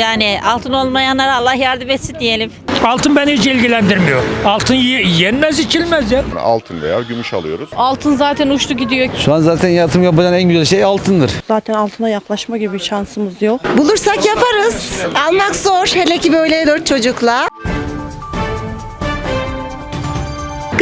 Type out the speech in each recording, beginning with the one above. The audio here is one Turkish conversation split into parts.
Yani altın olmayanlara Allah yardım etsin diyelim. Altın beni hiç ilgilendirmiyor. Altın ye- yenmez içilmez ya. altın veya gümüş alıyoruz. Altın zaten uçtu gidiyor. Şu an zaten yatırım yapacağın en güzel şey altındır. Zaten altına yaklaşma gibi bir şansımız yok. Bulursak yaparız. Almak zor hele ki böyle dört çocukla.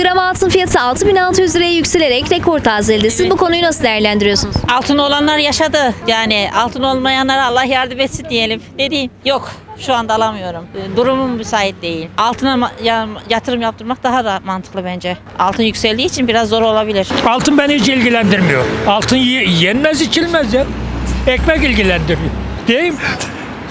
Gram altın fiyatı 6600 liraya yükselerek rekor tazeledi. Siz bu konuyu nasıl değerlendiriyorsunuz? Altın olanlar yaşadı. Yani altın olmayanlara Allah yardım etsin diyelim. Ne diyeyim? Yok. Şu anda alamıyorum. Ee, Durumum müsait değil. Altına yatırım yaptırmak daha da mantıklı bence. Altın yükseldiği için biraz zor olabilir. Altın beni hiç ilgilendirmiyor. Altın ye- yenmez içilmez ya. Ekmek ilgilendiriyor. Değil mi?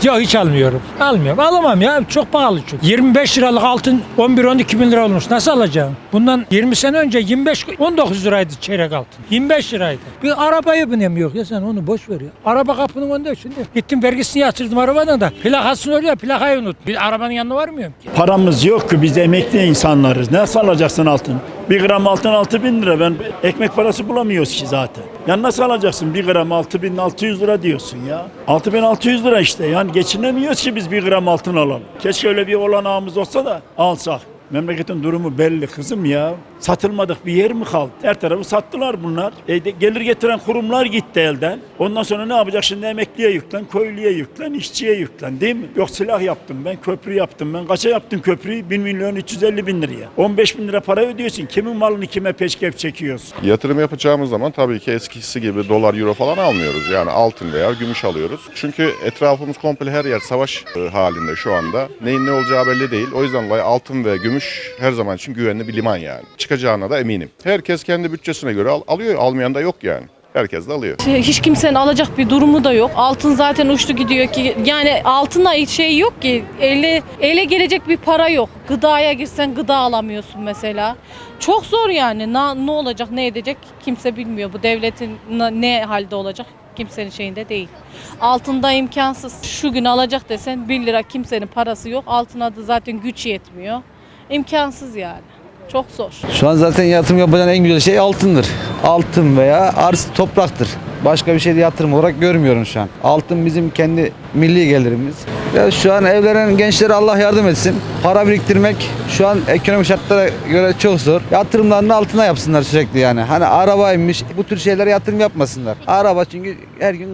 Yok hiç almıyorum. Almıyorum. Alamam ya. Çok pahalı çünkü. 25 liralık altın 11-12 bin lira olmuş. Nasıl alacağım? Bundan 20 sene önce 25 19 liraydı çeyrek altın. 25 liraydı. Bir arabaya binemiyor ya sen onu boş ver ya. Araba kapının önünde şimdi. Gittim vergisini yatırdım arabanın da. Plakasını oraya plakayı unut. Bir arabanın yanına varmıyorum ki. Paramız yok ki biz emekli insanlarız. Nasıl alacaksın altın? Bir gram altın 6 bin lira. Ben ekmek parası bulamıyoruz ki zaten. Ya nasıl alacaksın? Bir gram 6600 lira diyorsun ya. 6600 lira işte. Yani geçinemiyoruz ki biz bir gram altın alalım. Keşke öyle bir olanağımız olsa da alsak. Memleketin durumu belli kızım ya. Satılmadık bir yer mi kaldı? Her tarafı sattılar bunlar. E de- gelir getiren kurumlar gitti elden. Ondan sonra ne yapacak şimdi emekliye yüklen, köylüye yüklen, işçiye yüklen değil mi? Yok silah yaptım ben, köprü yaptım ben. Kaça yaptın köprüyü? 1 milyon 350 bin liraya. 15 bin lira para ödüyorsun. Kimin malını kime peşkep çekiyorsun? Yatırım yapacağımız zaman tabii ki eskisi gibi dolar, euro falan almıyoruz. Yani altın veya gümüş alıyoruz. Çünkü etrafımız komple her yer savaş e, halinde şu anda. Neyin ne olacağı belli değil. O yüzden altın ve gümüş her zaman için güvenli bir liman yani. Çıkacağına da eminim. Herkes kendi bütçesine göre al- alıyor. Almayan da yok yani. Herkes de alıyor. Hiç kimsenin alacak bir durumu da yok. Altın zaten uçtu gidiyor ki. Yani altına hiç şey yok ki. Ele, ele gelecek bir para yok. Gıdaya girsen gıda alamıyorsun mesela. Çok zor yani. Na- ne olacak ne edecek kimse bilmiyor. Bu devletin ne halde olacak kimsenin şeyinde değil. Altında imkansız. Şu gün alacak desen 1 lira kimsenin parası yok. Altına da zaten güç yetmiyor. İmkansız yani. Çok zor. Şu an zaten yatırım yapacağın en güzel şey altındır. Altın veya arsa topraktır. Başka bir şey de yatırım olarak görmüyorum şu an. Altın bizim kendi milli gelirimiz. Ya şu an evlenen gençlere Allah yardım etsin. Para biriktirmek şu an ekonomik şartlara göre çok zor. Yatırımlarını altına yapsınlar sürekli yani. Hani arabaymış bu tür şeylere yatırım yapmasınlar. Araba çünkü her gün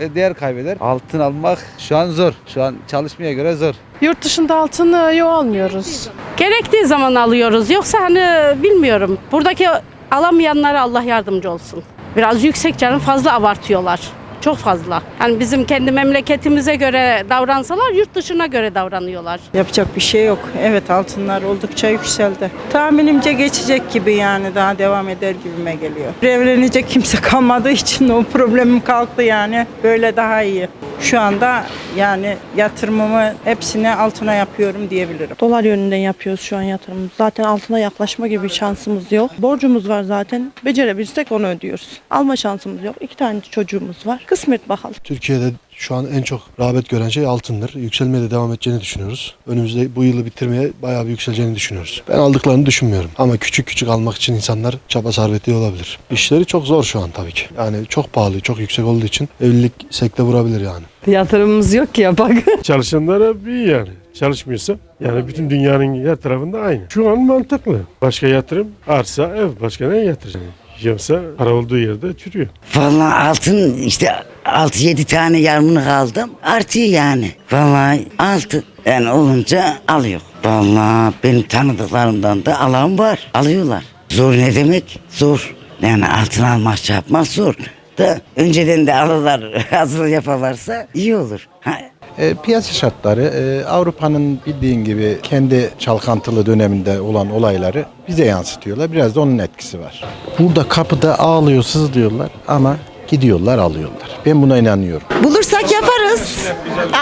e, değer kaybeder. Altın almak şu an zor. Şu an çalışmaya göre zor. Yurt dışında altın e, yok almıyoruz. Gerektiği zaman alıyoruz. Yoksa hani bilmiyorum. Buradaki alamayanlara Allah yardımcı olsun. Biraz yüksek canım fazla abartıyorlar. Çok fazla. Hani bizim kendi memleketimize göre davransalar yurt dışına göre davranıyorlar. Yapacak bir şey yok. Evet altınlar oldukça yükseldi. Tahminimce geçecek gibi yani daha devam eder gibime geliyor. Evlenecek kimse kalmadığı için o problemim kalktı yani. Böyle daha iyi. Şu anda yani yatırımımı hepsini altına yapıyorum diyebilirim. Dolar yönünden yapıyoruz şu an yatırımımızı. Zaten altına yaklaşma gibi bir şansımız yok. Borcumuz var zaten. Becerebilirsek onu ödüyoruz. Alma şansımız yok. İki tane çocuğumuz var. Kısmet bakalım. Türkiye'de şu an en çok rağbet gören şey altındır. Yükselmeye de devam edeceğini düşünüyoruz. Önümüzde bu yılı bitirmeye bayağı bir yükseleceğini düşünüyoruz. Ben aldıklarını düşünmüyorum. Ama küçük küçük almak için insanlar çaba sarf ediyor olabilir. İşleri çok zor şu an tabii ki. Yani çok pahalı, çok yüksek olduğu için evlilik sekte vurabilir yani. Yatırımımız yok ki yapak. Çalışanlara bir yani. Çalışmıyorsa yani bütün dünyanın her tarafında aynı. Şu an mantıklı. Başka yatırım arsa, ev. Başka ne yatırım? Yoksa para olduğu yerde çürüyor. Vallahi altın işte 6-7 tane yarımını aldım. Artıyor yani. Vallahi altın yani olunca alıyor. Vallahi benim tanıdıklarımdan da alan var. Alıyorlar. Zor ne demek? Zor. Yani altın almak şey yapmak zor. Da önceden de alırlar hazır yaparlarsa iyi olur. Ha, E, piyasa şartları e, Avrupa'nın bildiğin gibi kendi çalkantılı döneminde olan olayları bize yansıtıyorlar. Biraz da onun etkisi var. Burada kapıda ağlıyor, sızlıyorlar ama gidiyorlar alıyorlar. Ben buna inanıyorum. Bulursak yaparız.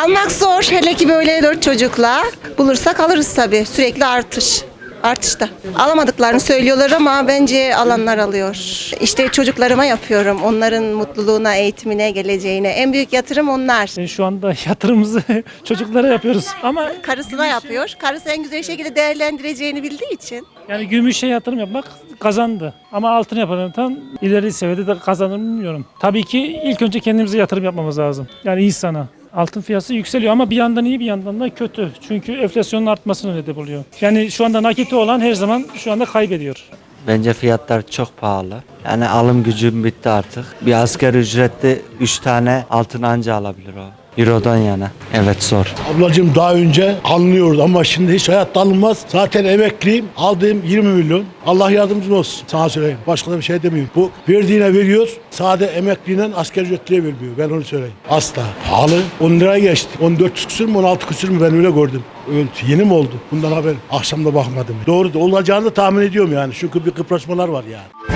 Almak zor hele ki böyle dört çocukla. Bulursak alırız tabii. Sürekli artış. Artışta. Alamadıklarını söylüyorlar ama bence alanlar alıyor. İşte çocuklarıma yapıyorum. Onların mutluluğuna, eğitimine, geleceğine. En büyük yatırım onlar. Şu anda yatırımımızı çocuklara yapıyoruz. Ama Karısına yapıyor. Karısı en güzel şekilde değerlendireceğini bildiği için. Yani gümüşe yatırım yapmak kazandı. Ama altın yapan tam ileri seviyede de kazanır mı bilmiyorum. Tabii ki ilk önce kendimize yatırım yapmamız lazım. Yani insana. Altın fiyatı yükseliyor ama bir yandan iyi bir yandan da kötü. Çünkü enflasyonun artmasına neden oluyor. Yani şu anda nakiti olan her zaman şu anda kaybediyor. Bence fiyatlar çok pahalı. Yani alım gücüm bitti artık. Bir asgari ücretli 3 tane altın anca alabilir o. Euro'dan yana. Evet zor. Ablacığım daha önce alınıyordu ama şimdi hiç hayatta alınmaz. Zaten emekliyim. Aldığım 20 milyon. Allah yardımcın olsun. Sana söyleyeyim. Başka da bir şey demiyorum. Bu verdiğine veriyor. Sade emekliyle asgari ücretliye vermiyor. Ben onu söyleyeyim. Asla. Pahalı. 10 liraya geçti. 14 küsür mü 16 küsür mü ben öyle gördüm. Öyle, yeni mi oldu? Bundan haber. Akşam da bakmadım. Doğru da olacağını tahmin ediyorum yani. Çünkü bir kıpraşmalar var yani.